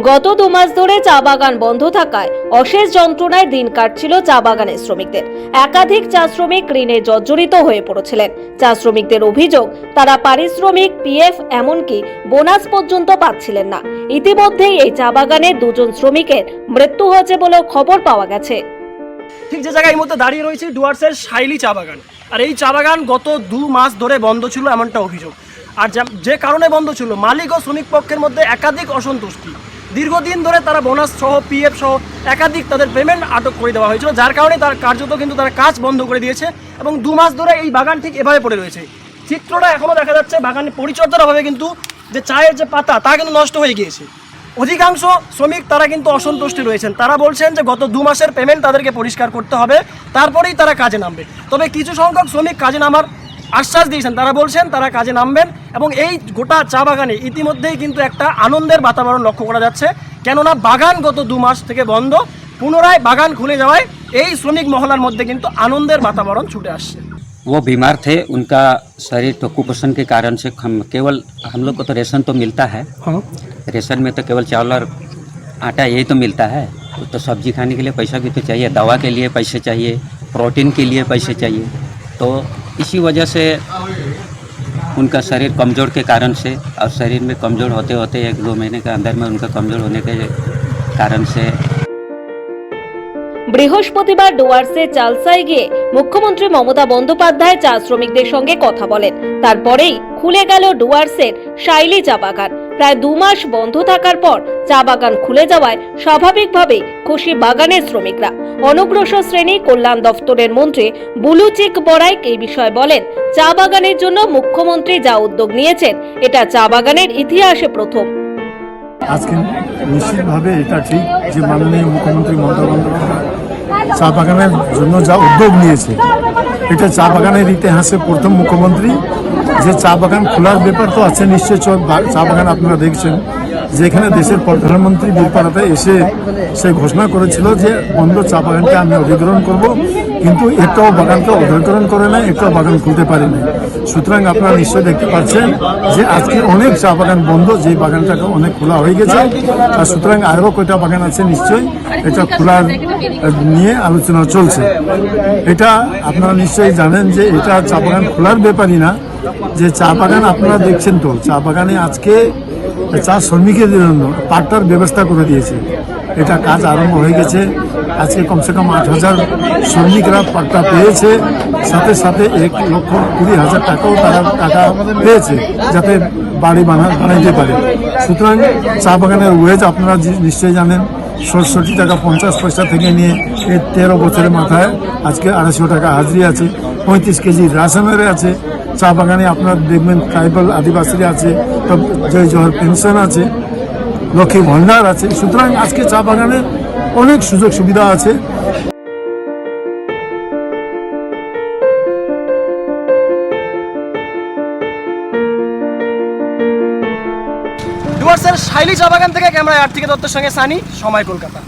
গত দু মাস ধরে চা বাগান বন্ধ থাকায় অশেষ যন্ত্রণায় দিন কাটছিল চা বাগানের শ্রমিকদের। একাধিক চা শ্রমিক ঋণে জর্জরিত হয়ে পড়েছিলেন। চা শ্রমিকদের অভিযোগ, তারা পারিশ্রমিক, পিএফ, এমনকি বোনাস পর্যন্ত পাচ্ছিলেন না। ইতিমধ্যেই এই চা বাগানে দুজন শ্রমিকের মৃত্যু হয়েছে বলেও খবর পাওয়া গেছে। ঠিক যে জায়গায় এই দাঁড়িয়ে রয়েছে, ডুয়ার্সের শাইলি চা বাগান। আর এই চা বাগান গত দু মাস ধরে বন্ধ ছিল এমনটা অভিযোগ। আর যে কারণে বন্ধ ছিল, মালিক ও শ্রমিক পক্ষের মধ্যে একাধিক অসন্তুষ্টি। দীর্ঘদিন ধরে তারা বোনাস সহ পিএফ সহ একাধিক তাদের পেমেন্ট আটক করে দেওয়া হয়েছিল, যার কারণে তার কার্যত কিন্তু তারা কাজ বন্ধ করে দিয়েছে এবং দু মাস ধরে এই বাগান ঠিক এভাবে পড়ে রয়েছে। চিত্রটা এখনও দেখা যাচ্ছে বাগানের পরিচর্যার অভাবে কিন্তু যে চায়ের যে পাতা, তা কিন্তু নষ্ট হয়ে গিয়েছে। অধিকাংশ শ্রমিক তারা কিন্তু অসন্তুষ্টি রয়েছেন। তারা বলছেন যে গত দু মাসের পেমেন্ট তাদেরকে পরিষ্কার করতে হবে, তারপরেই তারা কাজে নামবে। তবে কিছু সংখ্যক শ্রমিক কাজে নামার আশ্বাস দিয়েছেন তারা বলছেন তারা কাজে নামবেন এবং এই গোটা চা বাগানে ইতিমধ্যেই কিন্তু একটা আনন্দের বাতাবরণ লক্ষ্য করা যাচ্ছে কেননা বাগান গত দু মাস থেকে বন্ধ পুনরায় বাগান খুলে যাওয়ায় এই শ্রমিক মহলার মধ্যে কিন্তু আনন্দের বাতাবরণ ছুটে আসছে वो बीमार थे उनका शरीर तो कुपोषण के कारण से हम केवल हम लोग को तो रेशन तो मिलता है रेशन में तो केवल चावल और आटा यही तो मिलता है तो सब्जी खाने के लिए पैसा भी तो चाहिए दवा के लिए पैसे चाहिए प्रोटीन के लिए पैसे चाहिए तो इसी वजह से उनका शरीर कमज़ोर के कारण से और शरीर में कमज़ोर होते होते एक दो महीने के अंदर में उनका कमज़ोर होने के कारण से বৃহস্পতিবার ডুয়ার্সে চালসায় গিয়ে মুখ্যমন্ত্রী মমতা বন্দ্যোপাধ্যায় চা শ্রমিকদের সঙ্গে কথা বলেন তারপরেই খুলে গেল ডুয়ার্সের শাইলি চা বাগান প্রায় দু মাস বন্ধ থাকার পর চা বাগান খুলে যাওয়ায় স্বাভাবিকভাবে খুশি বাগানের শ্রমিকরা। অনগ্রসর শ্রেণি কল্যাণ দফতরের মন্ত্রী বুলুচিক বড়াইক এই বিষয়ে বলেন, চা বাগানের জন্য মুখ্যমন্ত্রী যা উদ্যোগ নিয়েছেন, এটা চা বাগানের ইতিহাসে প্রথম। আজকে নিশ্চিতভাবে এটা ঠিক যে মাননীয় মুখ্যমন্ত্রী মমতা বন্দ্যোপাধ্যায় চা বাগানের জন্য যা উদ্যোগ নিয়েছে, এটা চা বাগানের ইতিহাসে প্রথম মুখ্যমন্ত্রী যে চা বাগান খোলার ব্যাপার তো আছে নিশ্চয় চ- বাগান আপনারা দেখছেন। যেখানে দেশের প্রধানমন্ত্রী বীরপাড়াতে এসে সে ঘোষণা করেছিল যে বন্ধ চা বাগানকে আমি অধিগ্রহণ করব, কিন্তু একটাও বাগানকে অধিগ্রহণ করে না একটাও বাগান খুলতে পারি না সুতরাং আপনারা নিশ্চয় দেখতে পাচ্ছেন যে আজকে অনেক চা বাগান বন্ধ, যে বাগানটাকে অনেক খোলা হয়ে গেছে। আর সুতরাং আরও কয়টা বাগান আছে নিশ্চয়ই এটা খোলার নিয়ে আলোচনা চলছে। এটা আপনারা নিশ্চয়ই জানেন যে এটা চা বাগান খোলার ব্যাপারই না যে চা বাগান আপনারা দেখছেন তো, চা বাগানে আজকে চা শ্রমিকের জন্য পাট্টার ব্যবস্থা করে দিয়েছে। এটা কাজ আরম্ভ হয়ে গেছে। আজকে কমসে কম আট হাজার শ্রমিকরা পাট্টা পেয়েছে। সাথে সাথে এক লক্ষ কুড়ি হাজার টাকাও তারা টাকা পেয়েছে যাতে বাড়ি বানা বানাইতে পারে। সুতরাং চা বাগানের ওয়েজ আপনারা নিশ্চয়ই জানেন ষষ্ঠটি টাকা পঞ্চাশ পয়সা থেকে নিয়ে এই তেরো বছরের মাথায় আজকে আড়াইশো টাকা হাজরি আছে, পঁয়ত্রিশ কেজি রাশনের আছে চা বাগানে আপনার দেখবেন ট্রাইবাল আদিবাসীরা আছে জয় জহর পেনশন আছে, লক্ষ্মী ভান্ডার আছে। সুতরাং আজকে চা বাগানে অনেক সুযোগ সুবিধা আছে। ডুয়ার্সের শাইলি চা বাগান থেকে ক্যামেরায় আর্থিক দত্তের সঙ্গে সানি, সময় কলকাতা।